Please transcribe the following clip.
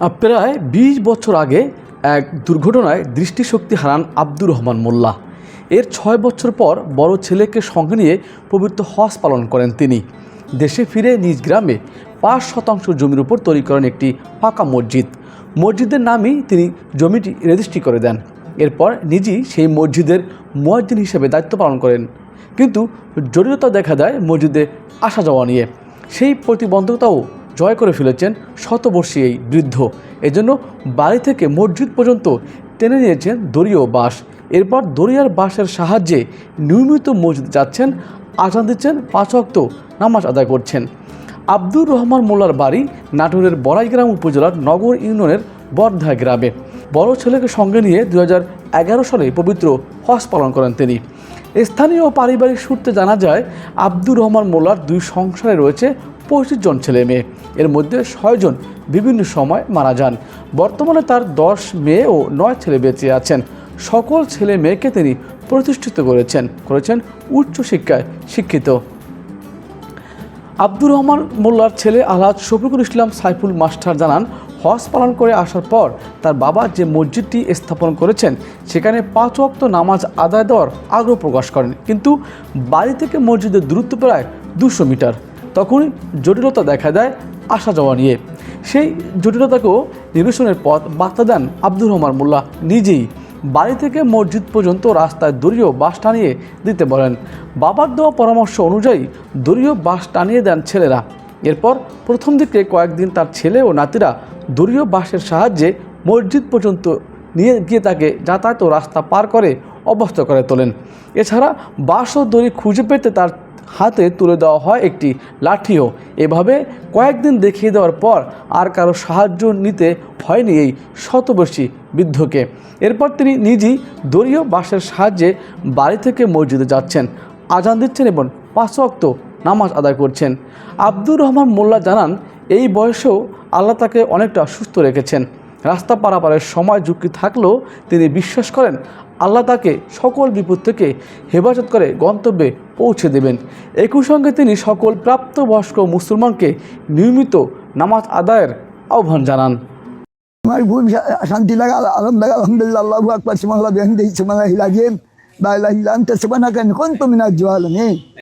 প্রায় বিশ বছর আগে এক দুর্ঘটনায় দৃষ্টিশক্তি হারান আব্দুর রহমান মোল্লা। এর ছয় বছর পর বড় ছেলেকে সঙ্গে নিয়ে পবিত্র হজ পালন করেন তিনি। দেশে ফিরে নিজ গ্রামে পাঁচ শতাংশ জমির উপর তৈরি করেন একটি পাকা মসজিদ। মসজিদের নামই তিনি জমিটি রেজিস্ট্রি করে দেন। এরপর নিজেই সেই মসজিদের মুয়াজ্জিন হিসেবে দায়িত্ব পালন করেন। কিন্তু জটিলতা দেখা দেয় মসজিদে আসা যাওয়া নিয়ে। সেই প্রতিবন্ধকতাও জয় করে ফেলেছেন শতবর্ষী এই বৃদ্ধ। এজন্য বাড়ি থেকে মসজিদ পর্যন্ত টেনে নিয়েছেন দড়িও বাঁশ। এরপর দড়িয়ার বাঁশের সাহায্যে নিয়মিত মসজিদ যাচ্ছেন, আজান দিচ্ছেন, পাঁচ অক্ত নামাজ আদায় করছেন। আব্দুর রহমান মোল্লার বাড়ি নাটোরের বড়াইগ্রাম উপজেলার নগর ইউনিয়নের বর্ধা গ্রামে। বড় ছেলেকে সঙ্গে নিয়ে দু হাজার এগারো সালে পবিত্র হজ পালন করেন তিনি। স্থানীয় পারিবারিক সূত্রে জানা যায়, আব্দুর রহমান মোল্লার দুই সংসারে রয়েছে পঁচিশ জন ছেলে মেয়ে। এর মধ্যে ছয়জন বিভিন্ন সময় মারা যান। বর্তমানে তার দশ মেয়ে ও নয় ছেলে বেঁচে আছেন। সকল ছেলে মেয়েকে তিনি প্রতিষ্ঠিত করেছেন করেছেন উচ্চশিক্ষায় শিক্ষিত। আব্দুর রহমান মোল্লার ছেলে আলহাজ শফিকুল ইসলাম সাইফুল মাস্টার জানান, হজ পালন করে আসার পর তার বাবা যে মসজিদটি স্থাপন করেছেন, সেখানে পাঁচ ওয়াক্ত নামাজ আদায় দেওয়ার আগ্রহ প্রকাশ করেন। কিন্তু বাড়ি থেকে মসজিদের দূরত্ব প্রায় দুশো মিটার। তখনই জটিলতা দেখা দেয় আসা যাওয়া নিয়ে। সেই জটিলতাকেও নিরসনের পথ বার্তা দেন আব্দুর রহমান মোল্লা। নিজেই বাড়ি থেকে মসজিদ পর্যন্ত রাস্তায় দলীয় বাস টানিয়ে দিতে বলেন। বাবার দেওয়া পরামর্শ অনুযায়ী দলীয় বাস টানিয়ে দেন ছেলেরা। এরপর প্রথম দিকে কয়েকদিন তার ছেলে ও নাতিরা দলীয় বাসের সাহায্যে মসজিদ পর্যন্ত নিয়ে গিয়ে তাকে যাতায়াত ও রাস্তা পার করে অবস্থ করে তোলেন। এছাড়া বাস ও দড়ি খুঁজে পেতে তার হাতে তুলে দেওয়া হয় একটি লাঠিও। এভাবে কয়েকদিন দেখিয়ে দেওয়ার পর আর কারও সাহায্য নিতে হয়নি এই শতবর্ষী বৃদ্ধকে। এরপর তিনি নিজেই দলীয় বাসের সাহায্যে বাড়ি থেকে মসজিদে যাচ্ছেন, আজান দিচ্ছেন এবং পাঁচ অক্ত নামাজ আদায় করছেন। আব্দুর রহমান মোল্লা জানান, এই বয়সেও আল্লাহ তাকে অনেকটা সুস্থ রেখেছেন। রাস্তা পারাপারের সময় ঝুঁকি থাকলেও তিনি বিশ্বাস করেন আল্লাহ তাকে সকল বিপদ থেকে হেফাজত করে গন্তব্যে পৌঁছে দেবেন। একই সঙ্গে তিনি সকল প্রাপ্তবয়স্ক মুসলমানকে নিয়মিত নামাজ আদায়ের আহ্বান জানান। আমার খুব শান্তি লাগা আরাম লাগা আলহামদুলিল্লাহ, আল্লাহু আকবার, সুবহানাল্লাহ, বিহামদিহি সুবহানাল্লাহিল আযীম লা ইলাহা ইল্লা আনতা, সুবহানাকা ইন্নী কুনতু মিনাজ জালিমিন